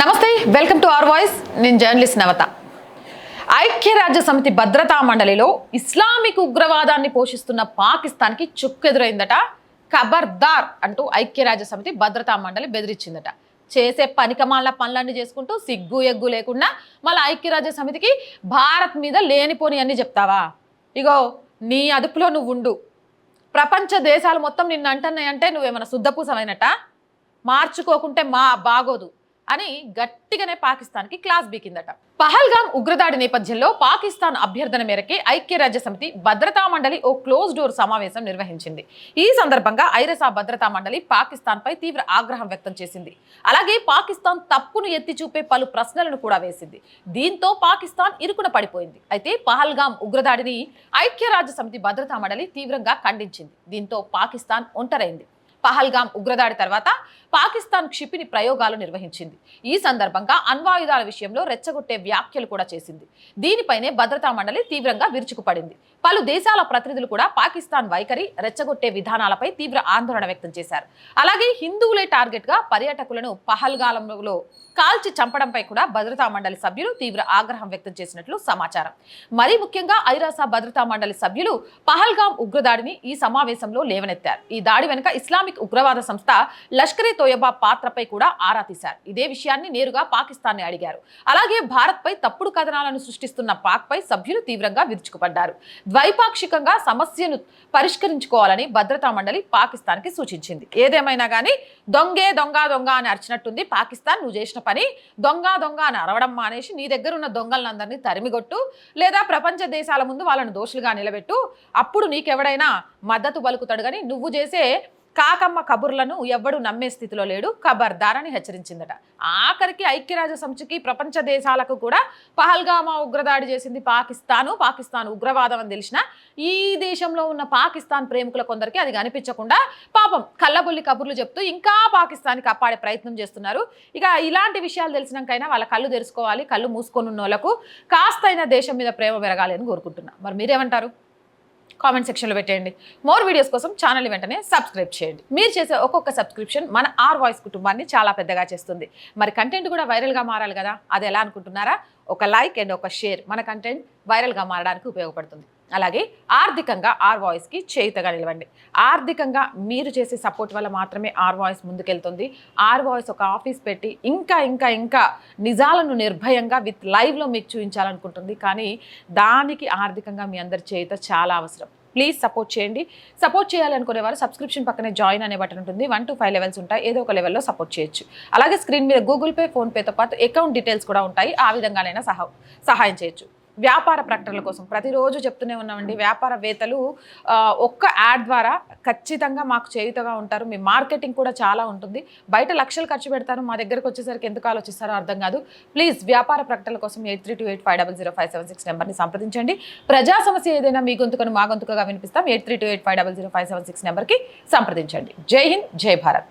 నమస్తే welcome to our voice. నేను journalist నవత. ఐక్యరాజ్య సమితి భద్రతా మండలిలో ఇస్లామిక్ ఉగ్రవాదాన్ని పోషిస్తున్న పాకిస్తాన్కి చుక్కెదురైందట. ఖబర్దార్ అంటూ ఐక్యరాజ్య సమితి భద్రతా మండలి బెదిరించిందట. చేసే పనికమాల పనులన్నీ చేసుకుంటూ సిగ్గు ఎగ్గు లేకుండా మళ్ళీ ఐక్యరాజ్య సమితికి భారత్ మీద లేనిపోని అన్ని చెప్తావా? ఇగో నీ అదుపులో నువ్వు ఉండు ప్రపంచ దేశాలు మొత్తం నిన్ను అంటున్నాయంటే నువ్వేమైనా శుద్ధపూసమైనట మార్చుకోకుంటే మా బాగోదు. అని గట్టిగానే పాకిస్తాన్కి క్లాస్ బీకిందట. పహల్గామ్ ఉగ్రదాడి నేపథ్యంలో పాకిస్తాన్ అభ్యర్థన మేరకే ఐక్యరాజ్య సమితి భద్రతా మండలి ఓ క్లోజ్ డోర్ సమావేశం నిర్వహించింది. ఈ సందర్భంగా ఐరసా భద్రతా మండలి పాకిస్తాన్పై తీవ్ర ఆగ్రహం వ్యక్తం చేసింది. అలాగే పాకిస్తాన్ తప్పును ఎత్తి చూపే పలు ప్రశ్నలను కూడా వేసింది. దీంతో పాకిస్తాన్ ఇరుకున పడిపోయింది. అయితే పహల్గామ్ ఉగ్రదాడిని ఐక్యరాజ్య సమితి భద్రతా మండలి తీవ్రంగా ఖండించింది. దీంతో పాకిస్తాన్ ఒంటరైంది. పహల్గామ్ ఉగ్రదాడి తర్వాత పాకిస్తాన్ క్షిపిని ప్రయోగాలు నిర్వహించింది. ఈ సందర్భంగా అణ్వాయుధాల విషయంలో రెచ్చగొట్టే వ్యాఖ్యలు కూడా చేసింది. దీనిపైనే భద్రతా మండలి తీవ్రంగా విరుచుకుపడింది. పలు దేశాల ప్రతినిధులు కూడా పాకిస్తాన్ వైఖరి రెచ్చగొట్టే విధానాలపై తీవ్ర ఆందోళన వ్యక్తం చేశారు. అలాగే హిందువులే టార్గెట్గా పర్యాటకులను పహల్గాలంలో కాల్చి చంపడంపై కూడా భద్రతా మండలి సభ్యులు తీవ్ర ఆగ్రహం వ్యక్తం చేసినట్లు సమాచారం. మరీ ముఖ్యంగా ఐరాసా భద్రతా మండలి సభ్యులు పహల్గాం ఉగ్రదాడిని ఈ సమావేశంలో లేవనెత్తారు. ఈ దాడి వెనుక ఇస్లామిక్ ఉగ్రవాద సంస్థ లష్కరే తోయబా పాత్రపై కూడా ఆరా తీశారు. ఇదే విషయాన్ని నేరుగా పాకిస్తాన్ని అడిగారు. అలాగే భారత్ పై తప్పుడు కథనాలను సృష్టిస్తున్న పాక్ పై సభ్యులు తీవ్రంగా విరుచుకుపడ్డారు. ద్వైపాక్షికంగా సమస్యను పరిష్కరించుకోవాలని భద్రతా మండలి పాకిస్తాన్కి సూచించింది. ఏదేమైనా కానీ దొంగే దొంగ దొంగ అని అరిచినట్టుంది పాకిస్తాన్. నువ్వు చేసిన పని దొంగ దొంగ అని అరవడం మానేసి నీ దగ్గర ఉన్న దొంగలందరినీ తరిమిగొట్టు లేదా ప్రపంచ దేశాల ముందు వాళ్ళను దోషులుగా నిలబెట్టు. అప్పుడు నీకెవడైనా మద్దతు పలుకుతాడు కానీ నువ్వు చేసే కాకమ్మ కబుర్లను ఎవ్వడు నమ్మే స్థితిలో లేడు. ఖబర్దార్ అని హెచ్చరించిందట. ఆఖరికి ఐక్యరాజ్య సమితికి ప్రపంచ దేశాలకు కూడా పహల్గామా ఉగ్రదాడి చేసింది పాకిస్తాను. పాకిస్తాన్ ఉగ్రవాదం అని తెలిసిన ఈ దేశంలో ఉన్న పాకిస్తాన్ ప్రేమికుల కొందరికి అది కనిపించకుండా పాపం కళ్ళబొల్లి కబుర్లు చెప్తూ ఇంకా పాకిస్తాన్కి కాపాడే ప్రయత్నం చేస్తున్నారు. ఇక ఇలాంటి విషయాలు తెలిసినాకైనా వాళ్ళ కళ్ళు తెరుచుకోవాలి కళ్ళు మూసుకొని ఉన్న వాళ్ళకు కాస్తైనా దేశం మీద ప్రేమ పెరగాలి అని కోరుకుంటున్నా. మరి మీరేమంటారు? కామెంట్ సెక్షన్లో పెట్టేయండి. మోర్ వీడియోస్ కోసం ఛానల్ వెంటనే సబ్స్క్రైబ్ చేయండి. మీరు చేసే ఒక్కొక్క సబ్స్క్రిప్షన్ మన ఆర్ వాయిస్ కుటుంబాన్ని చాలా పెద్దగా చేస్తుంది. మరి కంటెంట్ కూడా వైరల్గా మారాలి కదా అది ఎలా అనుకుంటున్నారా? ఒక లైక్ అండ్ ఒక షేర్ మన కంటెంట్ వైరల్గా మారడానికి ఉపయోగపడుతుంది. అలాగే ఆర్థికంగా ఆర్ వాయిస్కి చేయుతగా నిలవండి. ఆర్థికంగా మీరు చేసే సపోర్ట్ వల్ల మాత్రమే ఆర్ వాయిస్ ముందుకెళ్తుంది. ఆర్ వాయిస్ ఒక ఆఫీస్ పెట్టి ఇంకా ఇంకా ఇంకా నిజాలను నిర్భయంగా విత్ లైవ్లో మీకు చూపించాలనుకుంటుంది. కానీ దానికి ఆర్థికంగా మీ అందరి చేయుత చాలా అవసరం. ప్లీజ్ సపోర్ట్ చేయండి. సపోర్ట్ చేయాలనుకునే వారు సబ్స్క్రిప్షన్ పక్కనే జాయిన్ అనే బటన్ ఉంటుంది. వన్ టు ఫైవ్ లెవెల్స్ ఉంటాయి. ఏదో ఒక లెవెల్లో సపోర్ట్ చేయొచ్చు. అలాగే స్క్రీన్ మీద గూగుల్ పే ఫోన్పేతో పాటు అకౌంట్ డీటెయిల్స్ కూడా ఉంటాయి. ఆ విధంగానైనా సహా సహాయం చేయొచ్చు. వ్యాపార ప్రకటనల కోసం. ప్రతిరోజు చెప్తూనే ఉన్నామండి వ్యాపారవేత్తలు ఒక్క యాడ్ ద్వారా ఖచ్చితంగా మాకు చేయుతగా ఉంటారు. మీ మార్కెటింగ్ కూడా చాలా ఉంటుంది. బయట లక్షలు ఖర్చు పెడతారు మా దగ్గరకు వచ్చేసరికి ఎందుకు ఆలోచిస్తారో అర్థం కాదు. ప్లీజ్ వ్యాపార ప్రకటనల కోసం eight three two eight five double zero five seven six నెంబర్ని సంప్రదించండి. ప్రజా సమస్య ఏదైనా మీ గొంతుకను మా గొంతుకగా వినిపిస్తాం. Eight three two eight five double zero five seven six నెంబర్కి సంప్రదించండి. జై హింద్ జై భారత్.